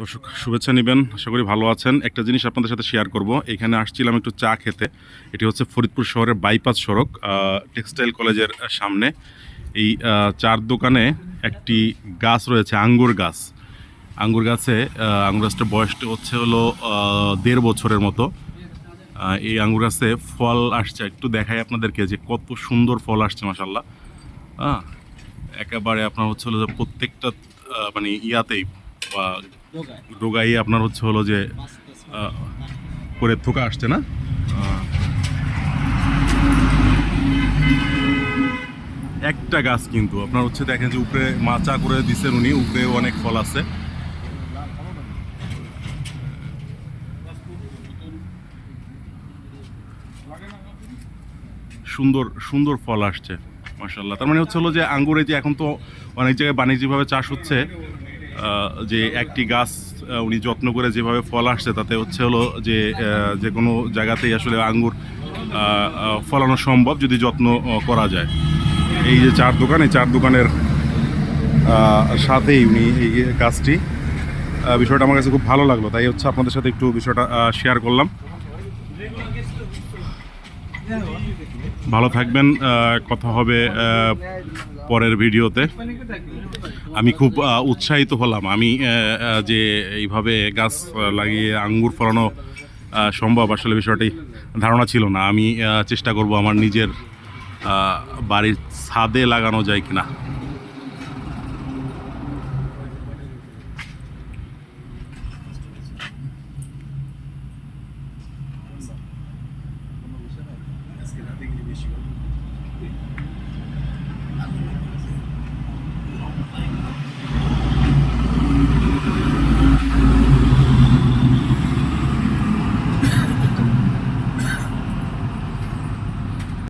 দর্শক, শুভেচ্ছা নেবেন। আশা করি ভালো আছেন। একটা জিনিস আপনাদের সাথে শেয়ার করব। এখানে আসছিলাম একটু চা খেতে। এটি হচ্ছে ফরিদপুর শহরের বাইপাস সড়ক টেক্সটাইল কলেজের সামনে। এই চার দোকানে একটি গাছ রয়েছে, আঙ্গুর গাছ। আঙ্গুর গাছে আঙ্গুর গাছটার বয়সটা হচ্ছে হলো দেড় বছরের মতো। এই আঙ্গুর গাছে ফল আসছে। একটু দেখাই আপনাদেরকে যে কত সুন্দর ফল আসছে মাসাল্লাহ হ্যাঁ একেবারে আপনার হচ্ছে হলো প্রত্যেকটা মানে ইয়াতেই বা ডোগাই আপনার হচ্ছে হলো যে করে থোকা আসছে না? একটা গাছ কিন্তু আপনার হচ্ছে দেখেন যে উপরে মাচা করে দিচ্ছেন উনি উপরে অনেক ফল আছে। সুন্দর সুন্দর ফল আসছে মাসাল্লাহ তার মানে হচ্ছে হলো যে আঙ্গুরে যে এখন তো অনেক জায়গায় বাণিজ্যিকভাবে চাষ হচ্ছে যে একটি গাছ উনি যত্ন করে যেভাবে ফল আসছে, তাতে হচ্ছে হলো যে যে কোনো জায়গাতেই আসলে আঙ্গুর ফলানো সম্ভব যদি যত্ন করা যায়। এই যে চার দোকান, এই চার দোকানের সাথেই উনি এই গাছটি বিষয়টা আমার কাছে খুব ভালো লাগল। তাই হচ্ছে আপনাদের সাথে একটু বিষয়টা শেয়ার করলাম। ভালো থাকবেন কথা হবে পরের ভিডিওতে। আমি খুব উৎসাহিত হলাম। আমি যে এইভাবে গাছ লাগিয়ে আঙ্গুর ফলানো সম্ভব আসলে বিষয়টি ধারণা ছিল না। আমি চেষ্টা করব আমার নিজের বাড়ির ছাদে লাগানো যায় কিনা। issue.